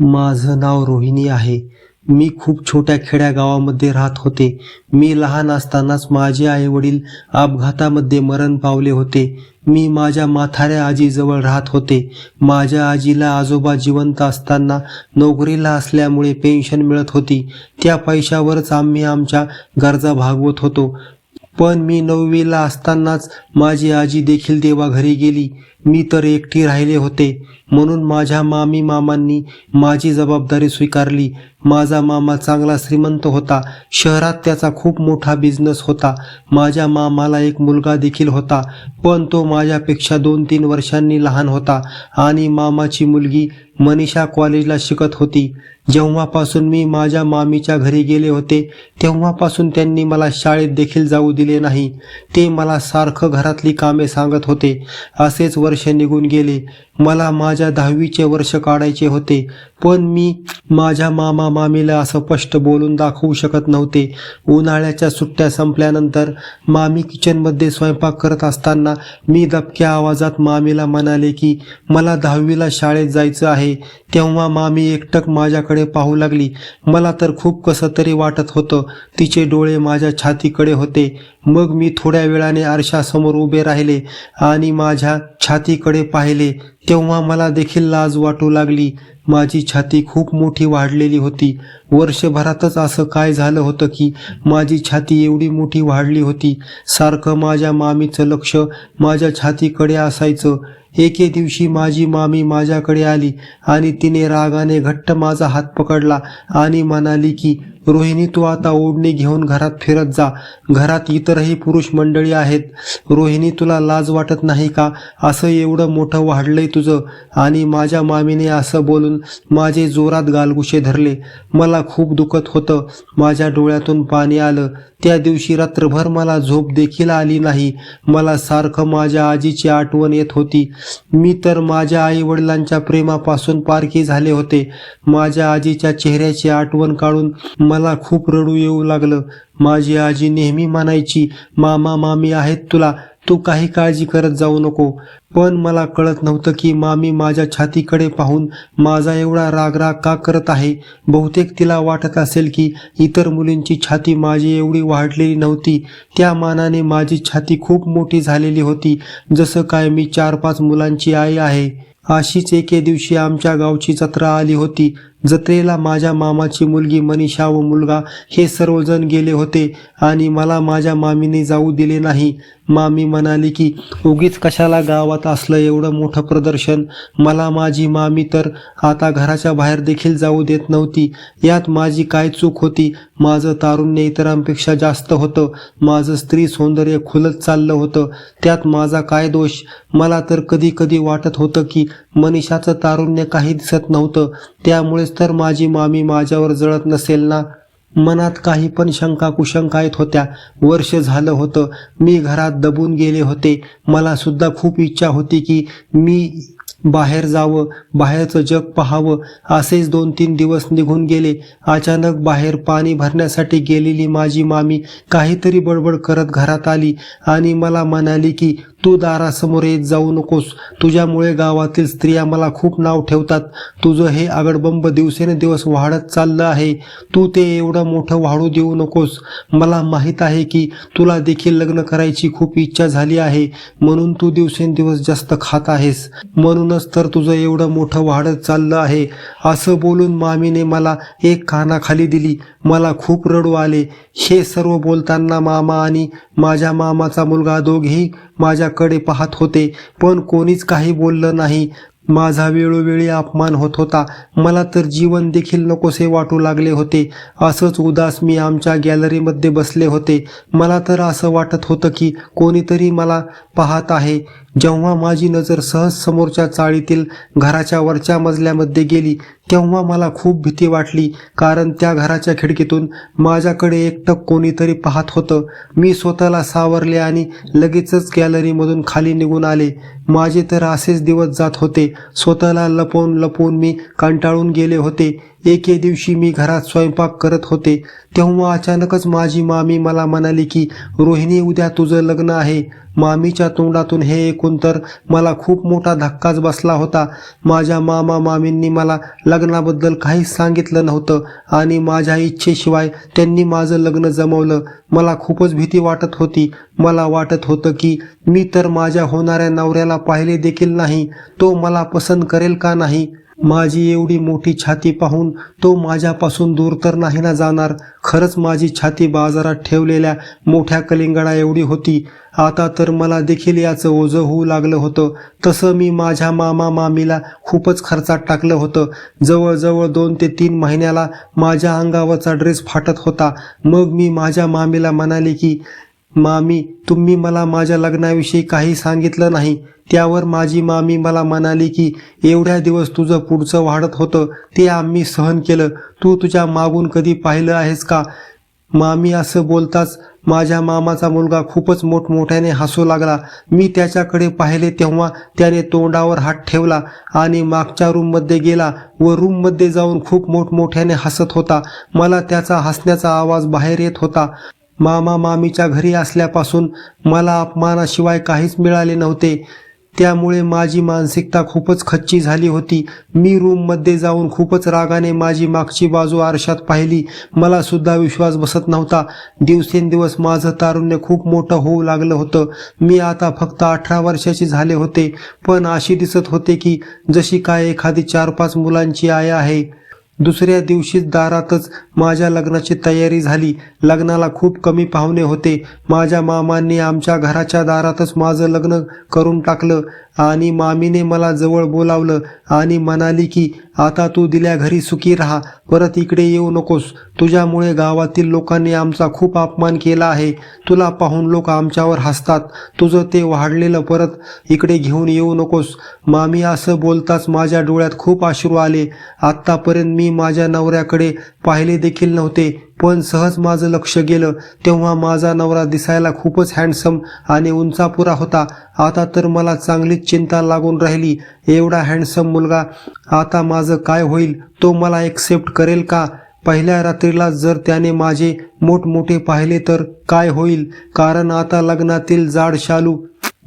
माझं नाव रोहिणी आहे. मी खूप छोट्या खेड्या गावामध्ये राहत होते. मी लहान असतानाच माझे आई वडील अपघातामध्ये मरण पावले होते. मी माझ्या माथाऱ्या आजीजवळ राहत होते. माझ्या आजीला आजोबा जिवंत असताना नोकरीला असल्यामुळे पेन्शन मिळत होती. त्या पैशावरच आम्ही आमच्या गरजा भागवत होतो. पण मी नववीला असतानाच माझी आजी देखील देवाघरी गेली. मी तर एकटी राहिले होते. म्हणून माझ्या मामी मामांनी माझी जबाबदारी स्वीकारली. माझा मामा चांगला श्रीमंत होता. शहरात त्याचा खूप मोठा बिझनेस होता. माझ्या मामाला एक मुलगा देखील होता. पण तो माझ्यापेक्षा दोन तीन वर्षांनी लहान होता आणि मामाची मुलगी मनीषा कॉलेजला शिकत होती. जेव्हापासून मी माझ्या मामीच्या घरी गेले होते तेव्हापासून त्यांनी मला शाळेत देखील जाऊ दिले नाही. ते मला सारखं घरातली कामे सांगत होते. असेच वर्ष वर्षे निघून गेली. मला माझ्या दहावीचे वर्ष काढायचे होते पण मी माझ्या मामा मामीला असं स्पष्ट बोलून दाखवू शकत नव्हते. उन्हाळ्याच्या सुट्ट्या संपल्यानंतर मामी किचनमध्ये स्वयंपाक करत असताना मी दबक्या आवाजात मामीला म्हणाले की मला दहावीला शाळेत जायचं आहे. तेव्हा मामी एकटक माझ्याकडे पाहू लागली. मला तर खूप कसं तरी वाटत होतं तिचे डोळे माझ्या छातीकडे होते. मग मी थोड्या वेळाने आरशासमोर उभे राहिले आणि माझ्या छातीकडे पाहिले. तेव्हा मला देखील लाज वाटू लागली. माझी छाती खूप मोठी वाढलेली होती. वर्षभरातच असं काय झालं होतं की माझी छाती एवढी मोठी वाढली होती. सारखं माझ्या मामीचं लक्ष माझ्या छातीकडे असायचं. एके दिवशी माझी मामी माझ्याकडे आली आणि तिने रागाने घट्ट माझा हात पकडला आणि म्हणाली की रोहिणी तू आता ओढणी घेऊन घरात फिरत जा. घरात इतरही पुरुष मंडळी आहेत. रोहिणी तुला लाज वाटत नाही का? असं एवढं मोठं वाढलंय तुझं. आणि माझ्या मामीने असं बोलून माझे जोरात गालगुशे धरले. मला खूप दुखत होतं. माझ्या डोळ्यातून पाणी आलं. त्या दिवशी रात्रभर मला झोप देखील आली नाही. मला सारखं माझ्या आजीची आठवण येत होती. मी तर माझ्या आई वडिलांच्या प्रेमापासून पारखी झाले होते. माझ्या आजीच्या चेहऱ्याची आठवण काढून मला खूप रडू येऊ लागलं. माझी आजी नेहमी म्हणायची मामा मामी आहेत तुला तू काही काळजी करत जाऊ नको. पण मला कळत नव्हतं की मामी माझ्या छातीकडे पाहून माझा एवढा रागराग का करत आहे. बहुतेक तिला वाटत असेल की इतर मुलींची छाती माझी एवढी वाढलेली नव्हती. त्या मानाने माझी छाती खूप मोठी झालेली होती. जसं काय मी चार पाच मुलांची आई आहे. अशीच एके दिवशी आमच्या गावची जत्रा आली होती. जत्रेला माझ्या मामाची मुलगी मनीषा व मुलगा हे सर्वजण गेले होते आणि मला माझ्या मामीने जाऊ दिले नाही. मामी म्हणाली की उगीच कशाला गावात असलं एवढं मोठं प्रदर्शन? मला माझी मामी तर आता घराच्या बाहेर देखील जाऊ देत नव्हती. यात माझी काय चूक होती? माझं तारुण्य इतरांपेक्षा जास्त होतं. माझं स्त्री सौंदर्य खुलत चाललं होतं. त्यात माझा काय दोष? मला तर कधी कधी वाटत होतं की मनीषाचं तारुण्य काही दिसत नव्हतं. त्यामुळेच तर माझी मामी माझ्यावर जळत नसेल ना? मनात काही पण शंका कुशंका येत होत्या. वर्ष झालं होतं. मी घरात दबून गेले होते. मला सुद्धा खूप इच्छा होती की मी बाहेर जावं बाहेरचं जग पाहावं. असेच दोन तीन दिवस निघून गेले. अचानक बाहेर पाणी भरण्यासाठी गेलेली माझी मामी काहीतरी बडबड करत घरात आली आणि मला म्हणाली की तू दारासमोर येत जाऊ नकोस. तुझ्यामुळे गावातील स्त्रिया मला खूप नाव ठेवतात. तुझं हे आगडबंब दिवसेंदिवस वाढत चाललं आहे. तू ते एवढं मोठं वाढू देऊ नकोस. मला माहीत आहे की तुला देखील लग्न करायची खूप इच्छा झाली आहे. म्हणून तू दिवसेंदिवस जास्त खात आहेस. म्हणूनच तर तुझं एवढं मोठं वाढत चाललं आहे. असं बोलून मामीने मला एक कानाखाली दिली. मला खूप रडू आले. हे सर्व बोलताना मामा आणि माझ्या मामाचा मुलगा दोघेही माझ्याकडे पाहत होते पण कोणीच काही बोललं नाही. माझा वेळोवेळी अपमान होत होता. मला तर जीवन देखील नकोसे वाटू लागले होते. असंच उदास मी आमच्या गॅलरीमध्ये बसले होते. मला तर असं वाटत होतं की कोणीतरी मला पाहत आहे. जेव्हा माझी नजर सहज समोरच्या चाळीतील घराच्या वरच्या मजल्यामध्ये गेली तेव्हा मला खूप भीती वाटली कारण त्या घराच्या खिडकीतून माझ्याकडे एकटक कोणीतरी पाहत होतं. मी स्वतःला सावरले आणि लगेचच गॅलरीमधून खाली निघून आले. माझे तर असेच दिवस जात होते. स्वतःला लपवून लपवून मी कंटाळून गेले होते. एके दिवशी मी घरात स्वयंपाक करत होते तेव्हा अचानकच माझी मामी मला म्हणाली की रोहिणी उद्या तुझं लग्न आहे. मामीच्या तोंडातून हे ऐकून तर मला खूप मोठा धक्काच बसला होता. माझ्या मामा मामींनी मला लग्नाबद्दल काहीच सांगितलं नव्हतं आणि माझ्या इच्छेशिवाय त्यांनी माझं लग्न जमवलं. मला खूपच भीती वाटत होती. मला वाटत होतं की मी तर माझ्या होणाऱ्या नवऱ्याला पाहिले देखील नाही. तो मला पसंत करेल का नाही? माझी एवढी मोठी छाती पाहून तो माझ्यापासून दूर तर नाही ना जाणार. खरंच माझी छाती बाजारात ठेवलेल्या मोठ्या कलिंगडा एवढी होती. आता तर मला देखील याचं ओझं होऊ लागलं होतं. तसं मी माझ्या मामा मामीला खूपच खर्चात टाकलं होतं. जवळजवळ दोन ते तीन महिन्याला माझ्या अंगावरचा ड्रेस फाटत होता. मग मी माझ्या मामीला म्हणाले की मामी तुम्ही मला माझ्या लग्नाविषयी काही सांगितलं नाही. त्यावर माझी मामी मला म्हणाली की एवढ्या दिवस तुझं पुढचं वाढत होतं ते आम्ही सहन केलं. तू तुझ्या मागून कधी पाहिलं आहेस का? मामी असं बोलताच माझ्या मामाचा मुलगा खूपच मोठमोठ्याने हसू लागला. मी त्याच्याकडे पाहिले तेव्हा त्याने तोंडावर हात ठेवला आणि मागच्या रूममध्ये गेला व रूममध्ये जाऊन खूप मोठमोठ्याने हसत होता. मला त्याचा हसण्याचा आवाज बाहेर येत होता. मामा मामीच्या घरी असल्यापासून मला अपमानाशिवाय काहीच मिळाले नव्हते. त्यामुळे माझी मानसिकता खूपच खच्ची झाली होती. मी रूममध्ये जाऊन खूपच रागाने माझी मागची बाजू आरशात पाहिली. मला सुद्धा विश्वास बसत नव्हता. दिवसेंदिवस माझं तारुण्य खूप मोठं होऊ लागलं होतं. मी आता फक्त अठरा वर्षाची झाले होते. पण अशी दिसत होते की जशी काय एखादी चार पाच मुलांची आई आहे. दुसऱ्या दिवशीच दारातच माझ्या लग्नाची तयारी झाली. लग्नाला खूप कमी पाहुणे होते. माझ्या मामांनी आमच्या घराच्या दारातच माझं लग्न करून टाकलं. आणि मामीने मला जवळ बोलावलं आणि म्हणाली की आता तू दिल्या घरी सुखी राहा परत इकडे येऊ नकोस. तुझ्यामुळे गावातील लोकांनी आमचा खूप अपमान केला आहे. तुला पाहून लोक आमच्यावर हसतात. तुझं ते वाढलेलं परत इकडे घेऊन येऊ नकोस. मामी असं बोलताच माझ्या डोळ्यात खूप अश्रू आले. आत्तापर्यंत मी माझ्या नवऱ्याकडे पाहिले देखील नव्हते. पण सहज माझं लक्ष गेलं. तेव्हा माझा नवरा दिसायला खूपच हँडसम आणि उंचापुरा होता. आता तर मला चांगलीच चिंता लागून राहिली. एवढा हँडसम मुलगा आता माझं काय होईल? तो मला एक्सेप्ट करेल का? पहिल्या रात्रीला जर त्याने माझे मोठमोठे पाहिले तर काय होईल? कारण आता लग्नातील जाड शालू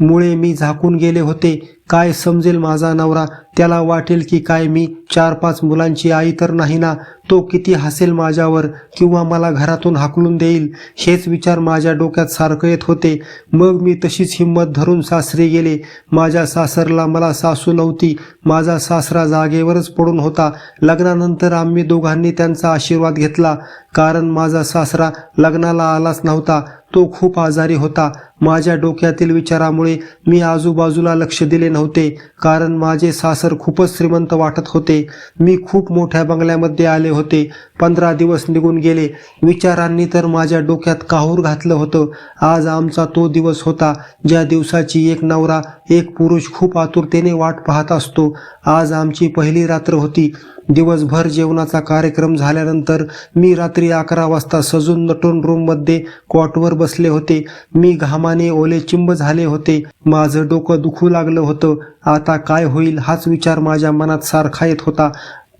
मुळे मी झाकून गेले होते. काय समजेल माझा नवरा? त्याला वाटेल की काय मी? चार पाच मुलांची आई तर नाही ना? तो किती हसेल माझ्यावर किंवा मला घरातून हाकलून देईल? हेच विचार माझ्या डोक्यात सारखं येत होते. मग मी तशीच हिंमत धरून सासरी गेले. माझ्या सासरला मला सासू नव्हती. माझा सासरा जागेवरच पडून होता. लग्नानंतर आम्ही दोघांनी त्यांचा आशीर्वाद घेतला. कारण माझा सासरा लग्नाला आलाच नव्हता. तो खूप आजारी होता. माझ्या डोक्यातील विचारामुळे मी आजूबाजूला लक्ष दिले नव्हते कारण माझे सासर खूपच श्रीमंत वाटत होते. मी खूप मोठ्या बंगल्यामध्ये आले होते. पंधरा दिवस निघून गेले. विचारांनी तर माझ्या डोक्यात काहूर घातलं होतं. आज आमचा तो दिवस होता ज्या दिवसाची एक नवरा एक पुरुष खूप आतुरतेने वाट पाहत असतो. आज आमची पहिली रात्र होती. दिवसभर जेवणाचा कार्यक्रम झाल्यानंतर मी रात्री अकरा वाजता सजून नटून रूममध्ये कॉटवर बसले होते. मी घामाने ओले चिंब झाले होते. माझं डोकं दुखू लागलं होतं. आता काय होईल हाच विचार माझ्या मनात सारखा येत होता.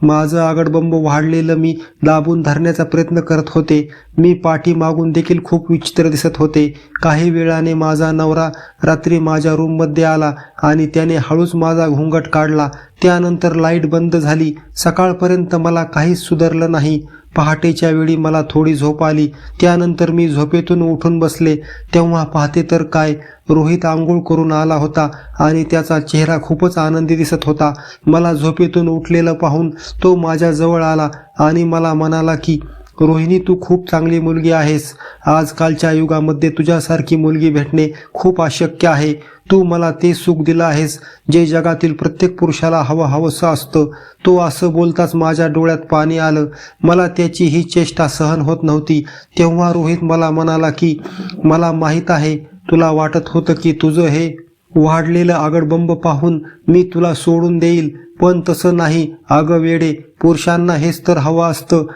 माझं आगडबंब वाढलेलं मी दाबून धरण्याचा प्रयत्न करत होते. मी पाठी मागून देखील खूप विचित्र दिसत होते. काही वेळाने माझा नवरा रात्री माझ्या रूममध्ये आला आणि त्याने हळूच माझा घोंगट काढला. त्यानंतर लाइट बंद झाली. सकाळपर्यंत मला काहीच सुधारलं नाही. पहाटेच्या वेळी मला थोडी झोप आली. त्यानंतर मी झोपेतून उठून बसले. तेव्हा पाहते तर काय? रोहित आंघोळ करून आला होता आणि त्याचा चेहरा खूपच आनंदी दिसत होता. मला झोपेतून उठलेलं पाहून तो माझ्याजवळ आला आणि मला म्हणाला की रोहिणी तू खूप चांगली मुलगी आहेस. आजकालच्या युगामध्ये तुझ्यासारखी मुलगी भेटणे खूप अशक्य आहे. तू मला ते सुख दिलं आहेस जे जगातील प्रत्येक पुरुषाला हवं हवंसं असतं. तो असं बोलताच माझ्या डोळ्यात पाणी आलं. मला त्याची ही चेष्टा सहन होत नव्हती. तेव्हा रोहित मला म्हणाला की मला माहीत आहे तुला वाटत होतं की तुझं हे वाढलेलं आगडबंब पाहून मी तुला सोडून देईल. पण तसं नाही. अगं वेडे पुरुषांना हेच तर हवं असतं.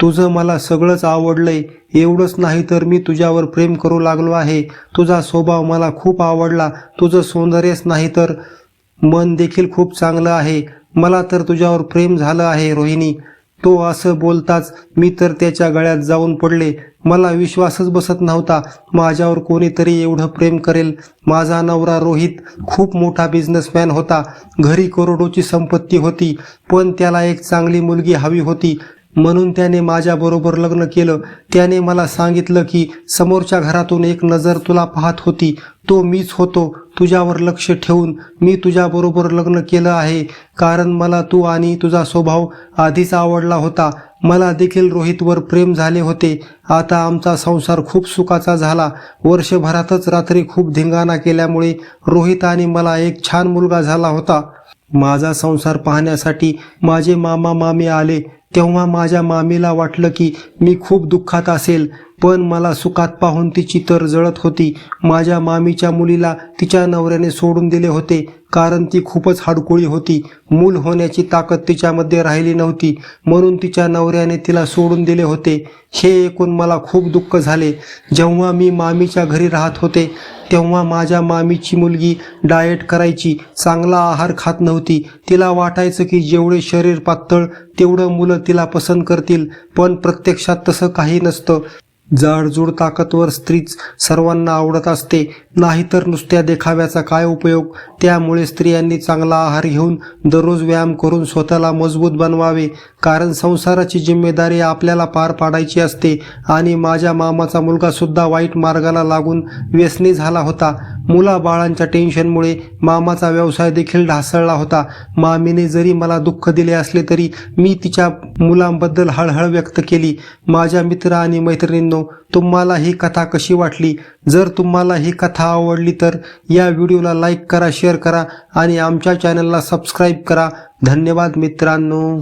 तुझं मला सगळंच आवडलंय. एवढंच नाही तर मी तुझ्यावर प्रेम करू लागलो आहे. तुझा स्वभाव मला खूप आवडला. तुझं सौंदर्यच नाही तर मन देखील खूप चांगलं आहे. मला तर तुझ्यावर प्रेम झालं आहे रोहिणी. तो असं बोलताच मी तर त्याच्या गळ्यात जाऊन पडले. मला विश्वासच बसत नव्हता. माझ्यावर कोणीतरी एवढं प्रेम करेल. माझा नवरा रोहित खूप मोठा बिझनेसमॅन होता. घरी करोडोची संपत्ती होती पण त्याला एक चांगली मुलगी हवी होती. म्हणून त्याने माझ्याबरोबर लग्न केलं. त्याने मला सांगितलं की समोरच्या घरातून एक नजर तुला पाहत होती. तो मीच होतो. तुझ्यावर लक्ष ठेवून मी तुझ्याबरोबर लग्न केलं आहे. कारण मला तू आणि तुझा स्वभाव आधीच आवडला होता. मला देखील रोहितवर प्रेम झाले होते. आता आमचा संसार खूप सुखाचा झाला. वर्षभरातच रात्री खूप धिंगाणा केल्यामुळे रोहित आणि मला एक छान मुलगा झाला होता. माझा संसार पाहण्यासाठी माझे मामा मामी आले. तेव्हा माझ्या मामीला वाटलं की मी खूप दुःखात असेल. पण मला सुखात पाहून तिची तर जळत होती. माझ्या मामीच्या मुलीला तिच्या नवऱ्याने सोडून दिले होते कारण ती खूपच हाडकुळी होती. मूल होण्याची ताकद तिच्यामध्ये राहिली नव्हती म्हणून तिच्या नवऱ्याने तिला सोडून दिले होते. हे ऐकून मला खूप दुःख झाले. जेव्हा मी मामीच्या घरी राहत होते तेव्हा माझ्या मामीची मुलगी डाएट करायची चांगला आहार खात नव्हती. तिला वाटायचं की जेवढे शरीर पातळ तेवढं मुलं तिला पसंत करतील पण प्रत्यक्षात तसं काही नसतं. जाडजूड ताकदवर स्त्रीच सर्वांना आवडत असते. नाहीतर नुसत्या देखाव्याचा काय उपयोग? त्यामुळे स्त्रियांनी चांगला आहार घेऊन दररोज व्यायाम करून स्वतःला मजबूत बनवावे. कारण संसाराची जिम्मेदारी आपल्याला पार पाडायची असते आणि माझ्या मामाचा मुलगा सुद्धा वाईट मार्गाला लागून व्यसनी झाला होता. मुलाबाळांच्या टेन्शनमुळे मामाचा व्यवसाय देखील ढासळला होता. मामीने जरी मला दुःख दिले असले तरी मी तिच्या मुलांबद्दल हळहळ व्यक्त केली. माझ्या मित्र आणि मैत्रिणींनो तुम्हाला ही कथा कशी वाटली? जर तुम्हाला ही कथा आवडली तर या व्हिडिओला लाईक करा शेअर करा आणि आमच्या चॅनलला सबस्क्राईब करा. धन्यवाद मित्रांनो.